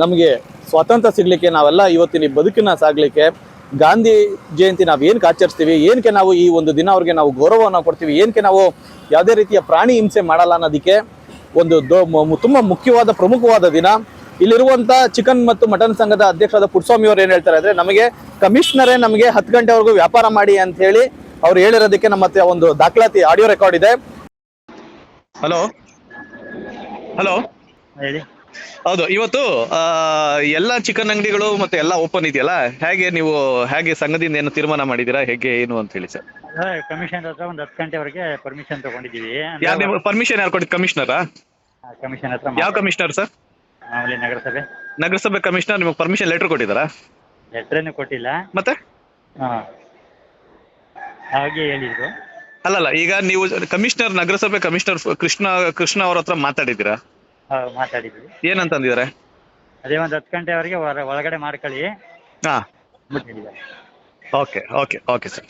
ನಮಗೆ ಸ್ವಾತಂತ್ರ್ಯ ಸಿಗಲಿಕ್ಕೆ ನಾವೆಲ್ಲ ಇವತ್ತಿನ ಈ ಬದುಕನ್ನ ಸಾಗಲಿಕ್ಕೆ ಗಾಂಧಿ ಜಯಂತಿ ನಾವು ಏನಕ್ಕೆ ಆಚರಿಸ್ತೀವಿ ಏನಕ್ಕೆ ನಾವು ಈ ಒಂದು ದಿನ ಅವ್ರಿಗೆ ನಾವು ಗೌರವವನ್ನು ಕೊಡ್ತೀವಿ ಏನಕ್ಕೆ ನಾವು ಯಾವುದೇ ರೀತಿಯ ಪ್ರಾಣಿ ಹಿಂಸೆ ಮಾಡಲ್ಲ ಅನ್ನೋದಕ್ಕೆ ಒಂದು ದೊ ಮ- ತುಂಬ ಮುಖ್ಯವಾದ ಪ್ರಮುಖವಾದ ದಿನ. ಇಲ್ಲಿರುವಂಥ ಚಿಕನ್ ಮತ್ತು ಮಟನ್ ಸಂಘದ ಅಧ್ಯಕ್ಷರಾದ ಪುಟ್ಸ್ವಾಮಿ ಅವರು ಏನು ಹೇಳ್ತಾರೆ ಅಂದರೆ ನಮಗೆ ಕಮಿಷನರೇ ನಮಗೆ ಹತ್ತು ಗಂಟೆವರೆಗೂ ವ್ಯಾಪಾರ ಮಾಡಿ ಅಂತ ಹೇಳಿ ಅವ್ರು ಹೇಳಿರೋದಕ್ಕೆ ನಮ್ಮ ಹತ್ರ ಒಂದು ದಾಖಲಾತಿ ಆಡಿಯೋ ರೆಕಾರ್ಡ್ ಇದೆ. ಹಲೋ ಹಲೋ ಹೇಳಿ. ಹೌದು ಇವತ್ತು ಆ, ಎಲ್ಲ ಚಿಕನ್ ಅಂಗಡಿಗಳು ಮತ್ತೆ ಎಲ್ಲಾ ಓಪನ್ ಇದೆಯಲ್ಲ ಹೇಗೆ ನೀವು ಹೇಗೆ ಸಂಘದಿಂದ ಏನು ತೀರ್ಮಾನ ಮಾಡಿದೀರಾ ಹೇಗೆ ಏನು ಅಂತ ಹೇಳಿ ಸರ್? ಕಮಿಷನ್ ಹತ್ರ ಒಂದು ಹತ್ತು ಗಂಟೆವರೆಗೆ ಪರ್ಮಿಷನ್ ತಗೊಂಡಿದ್ದೀವಿ. ಯಾರು ಪರ್ಮಿಷನ್ ಯಾರು ಕೊಟ್ಟಿದ್ದು ಕಮಿಷನರಾ ಕಮಿಷನ್ ಹತ್ರ ಯಾವ ಕಮಿಷನರ್ ಸರ್? ಮಾಮೂಲಿ ನಗರಸಭೆ. ನಗರಸಭೆ ಕಮಿಷನರ್ ನಿಮಗೆ ಪರ್ಮಿಷನ್ ಲೆಟರ್ ಕೊಟ್ಟಿದ್ದಾರಾ? ಲೆಟರ್ ಕೊಟ್ಟಿಲ್ಲ. ಮತ್ತೆ? ಹಾಂ. ಹಾಗೆ ಹೇಳಿದ್ರು. ಅಲ್ಲಲ್ಲ ಈಗ ನೀವು ಕಮಿಷನರ್ ನಗರಸಭೆ ಕಮಿಷನರ್ ಕೃಷ್ಣ ಕೃಷ್ಣ ಅವ್ರ ಹತ್ರ ಮಾತಾಡಿದ್ದೀರಾ? ಹಾ, ಮಾತಾಡಿದ್ವಿ. ಏನಂತಂದಿದ್ದಾರೆ? ಅದೇ ಒಂದು ಹತ್ತು ಗಂಟೆವರೆಗೆ ಹೊರ ಒಳಗಡೆ ಮಾಡ್ಕೊಳ್ಳಿ. ಹಾಂ. ಅಂತ ಹೇಳಿದ್ದಾರೆ ಓಕೆ ಓಕೆ ಓಕೆ ಸರ್.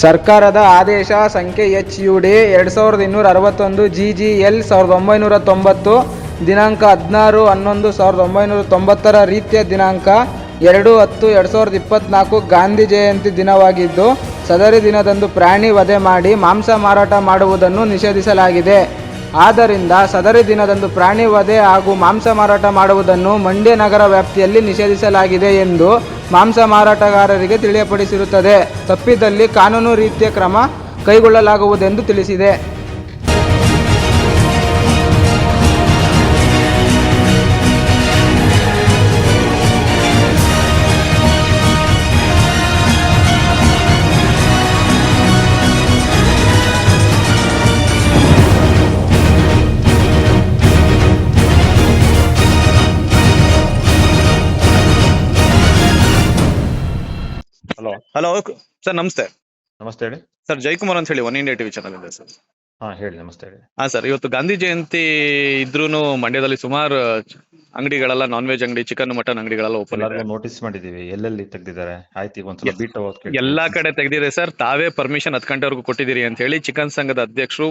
ಸರ್ಕಾರದ ಆದೇಶ ಸಂಖ್ಯೆ ಎಚ್ ಯು ಡಿ ಎರಡು ಸಾವಿರದ ಇನ್ನೂರ ಅರವತ್ತೊಂದು ಜಿ ಜಿ ಎಲ್ ಸಾವಿರದ ಒಂಬೈನೂರ ತೊಂಬತ್ತು ದಿನಾಂಕ ಹದಿನಾರು ಹನ್ನೊಂದು ಸಾವಿರದ ಒಂಬೈನೂರ ತೊಂಬತ್ತರ ರೀತಿಯ ದಿನಾಂಕ. ಎರಡು ಹತ್ತು ಎರಡು ಸಾವಿರದ ಇಪ್ಪತ್ತ್ನಾಲ್ಕು ಗಾಂಧಿ ಜಯಂತಿ ದಿನವಾಗಿದ್ದು, ಸದರಿ ದಿನದಂದು ಪ್ರಾಣಿ ವಧೆ ಮಾಡಿ ಮಾಂಸ ಮಾರಾಟ ಮಾಡುವುದನ್ನು ನಿಷೇಧಿಸಲಾಗಿದೆ. ಆದ್ದರಿಂದ ಸದರಿ ದಿನದಂದು ಪ್ರಾಣಿ ವಧೆ ಹಾಗೂ ಮಾಂಸ ಮಾರಾಟ ಮಾಡುವುದನ್ನು ಮಂಡ್ಯ ನಗರ ವ್ಯಾಪ್ತಿಯಲ್ಲಿ ನಿಷೇಧಿಸಲಾಗಿದೆ ಎಂದು ಮಾಂಸ ಮಾರಾಟಗಾರರಿಗೆ ತಿಳಿಯಪಡಿಸಿರುತ್ತದೆ. ತಪ್ಪಿದಲ್ಲಿ ಕಾನೂನು ರೀತಿಯ ಕ್ರಮ ಕೈಗೊಳ್ಳಲಾಗುವುದೆಂದು ತಿಳಿಸಿದೆ. ಹಲೋ ಸರ್ ನಮಸ್ತೆ. ನಮಸ್ತೆ ಹೇಳಿ. ಸರ್ ಜಯಕುಮಾರ್ ಅಂತ ಹೇಳಿ ಒನ್ ಇಂಡಿಯಾ ಟಿವಿ ಚಾನಲ್ ಇದೆ ಸರ್ ಹಾ ಹೇಳಿ ನಮಸ್ತೆ ಹೇಳಿ. ಹಾ ಸರ್ ಇವತ್ತು ಗಾಂಧಿ ಜಯಂತಿ ಇದ್ರೂನು ಮಂಡ್ಯದಲ್ಲಿ ಸುಮಾರು ಅಂಗಡಿಗಳೆಲ್ಲ ನಾನ್ ವೆಜ್ ಅಂಗಡಿ ಚಿಕನ್ ಮಟನ್ ಅಂಗಡಿಗಳೆಲ್ಲ ಓಪನ್ ಎಲ್ಲರಿಗೂ ನೋಟಿಸ್ ಮಾಡಿದೀವಿ ಎಲ್ಲೆಲ್ಲಿ ತೆಗ್ದಿದ್ದಾರೆ? ಆಯ್ತು ಈಗ ಒಂದ್ಸಲ ಬೀಟ್ ಎಲ್ಲಾ ಕಡೆ ತೆಗ್ದಿದೆ ಸರ್ ತಾವೇ ಪರ್ಮಿಷನ್ ಹತ್ ಗಂಟೆವರೆಗೂ ಕೊಟ್ಟಿದ್ದೀರಿ ಅಂತ ಹೇಳಿ ಚಿಕನ್ ಸಂಘದ ಅಧ್ಯಕ್ಷರು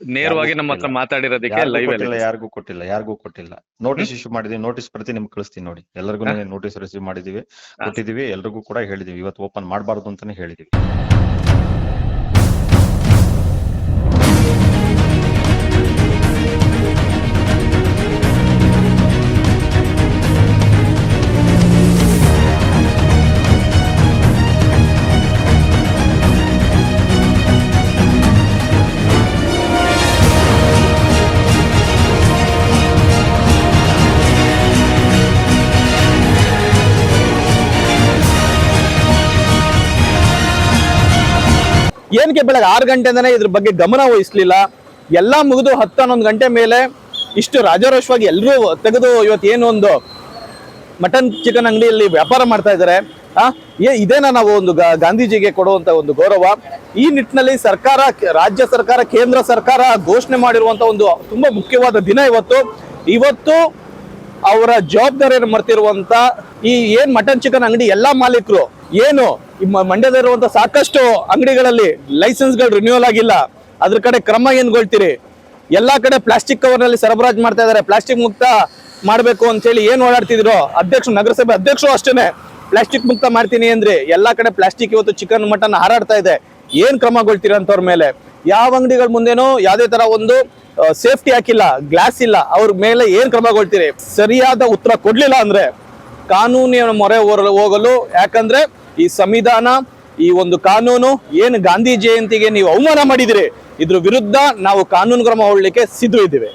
ನೇರವಾಗಿ ನಮ್ಮ ಹತ್ರ ಮಾತಾಡಿರೋದಕ್ಕೆ ಲೈವ್ ಅಲ್ಲಿ ಯಾರಿಗೂ ಕೊಟ್ಟಿಲ್ಲ ಯಾರಿಗೂ ಕೊಟ್ಟಿಲ್ಲ. ನೋಟಿಸ್ ಇಶ್ಯೂ ಮಾಡಿದೀವಿ ನೋಟಿಸ್ ಪ್ರತಿ ನಿಮ್ಗೆ ಕಳಿಸ್ತೀನಿ ನೋಡಿ. ಎಲ್ಲರಿಗೂ ನೋಟಿಸ್ ರಿಸೀವ್ ಮಾಡಿದೀವಿ ಕೊಟ್ಟಿದೀವಿ ಎಲ್ರಿಗೂ ಕೂಡ ಹೇಳಿದೀವಿ. ಇವತ್ತು ಓಪನ್ ಮಾಡಬಾರ್ದು ಅಂತಾನೆ ಹೇಳಿದೀವಿ. ಏನಕ್ಕೆ ಬೆಳಗ್ಗೆ ಆರು ಗಂಟೆಯಿಂದನೇ ಇದ್ರ ಬಗ್ಗೆ ಗಮನ ವಹಿಸ್ಲಿಲ್ಲ? ಎಲ್ಲ ಮುಗಿದು ಹತ್ತು ಹನ್ನೊಂದು ಗಂಟೆ ಮೇಲೆ ಇಷ್ಟು ರಾಜಾರೋಷವಾಗಿ ಎಲ್ಲರೂ ತೆಗೆದು ಇವತ್ತು ಏನು ಒಂದು ಮಟನ್ ಚಿಕನ್ ಅಂಗಡಿಯಲ್ಲಿ ವ್ಯಾಪಾರ ಮಾಡ್ತಾ ಇದ್ದಾರೆ. ಆ ಇದೇನಾ ನಾವು ಒಂದು ಗಾಂಧೀಜಿಗೆ ಕೊಡುವಂತ ಒಂದು ಗೌರವ? ಈ ನಿಟ್ಟಿನಲ್ಲಿ ಸರ್ಕಾರ, ರಾಜ್ಯ ಸರ್ಕಾರ, ಕೇಂದ್ರ ಸರ್ಕಾರ ಘೋಷಣೆ ಮಾಡಿರುವಂತ ಒಂದು ತುಂಬಾ ಮುಖ್ಯವಾದ ದಿನ ಇವತ್ತು. ಇವತ್ತು ಅವರ ಜವಾಬ್ದಾರಿಯನ್ನು ಮರ್ತಿರುವಂತ ಈ ಏನ್ ಮಟನ್ ಚಿಕನ್ ಅಂಗಡಿ ಎಲ್ಲಾ ಮಾಲೀಕರು, ಏನು ಈ ಮಂಡ್ಯದಲ್ಲಿರುವಂತಹ ಮಂಡ್ಯದಲ್ಲಿರುವಂತ ಸಾಕಷ್ಟು ಅಂಗಡಿಗಳಲ್ಲಿ ಲೈಸೆನ್ಸ್ಗಳು ರಿನ್ಯೂವಲ್ ಆಗಿಲ್ಲ. ಅದ್ರ ಕಡೆ ಕ್ರಮ ಏನ್ಗೊಳ್ತೀರಿ? ಎಲ್ಲಾ ಕಡೆ ಪ್ಲಾಸ್ಟಿಕ್ ಕವರ್ನಲ್ಲಿ ಸರಬರಾಜು ಮಾಡ್ತಾ ಇದಾರೆ ಪ್ಲಾಸ್ಟಿಕ್ ಮುಕ್ತ ಮಾಡ್ಬೇಕು ಅಂತ ಹೇಳಿ ಏನ್ ಓಡಾಡ್ತಿದ್ರು ಅಧ್ಯಕ್ಷರು ನಗರಸಭೆ ಅಧ್ಯಕ್ಷರು ಅಷ್ಟೇನೆ ಪ್ಲಾಸ್ಟಿಕ್ ಮುಕ್ತ ಮಾಡ್ತೀನಿ ಅಂದ್ರೆ ಎಲ್ಲಾ ಕಡೆ ಪ್ಲಾಸ್ಟಿಕ್ ಇವತ್ತು ಚಿಕನ್ ಮಟನ್ ಹಾರಾಡ್ತಾ ಇದೆ. ಏನ್ ಕ್ರಮಗೊಳ್ತೀರಾ ಅಂತವ್ರ ಮೇಲೆ? ಯಾವ ಅಂಗಡಿಗಳ ಮುಂದೆನೂ ಯಾವ್ದೇ ತರ ಒಂದು ಸೇಫ್ಟಿ ಹಾಕಿಲ್ಲ ಗ್ಲಾಸ್ ಇಲ್ಲ. ಅವ್ರ ಮೇಲೆ ಏನ್ ಕ್ರಮಗೊಳ್ತೀರಿ ಸರಿಯಾದ ಉತ್ತರ ಕೊಡ್ಲಿಲ್ಲ ಅಂದ್ರೆ ಕಾನೂನಿನ ಮೊರೆ ಹೋಗಲು ಯಾಕಂದ್ರೆ ಈ ಸಂವಿಧಾನ, ಈ ಒಂದು ಕಾನೂನು, ಏನು ಗಾಂಧಿ ಜಯಂತಿಗೆ ನೀವು ಅವಮಾನ ಮಾಡಿದಿರಿ, ಇದ್ರ ವಿರುದ್ಧ ನಾವು ಕಾನೂನು ಕ್ರಮ ಹೊಳ್ಳಿಕ್ಕೆ ಸಿದ್ಧ ಇದ್ದೀವಿ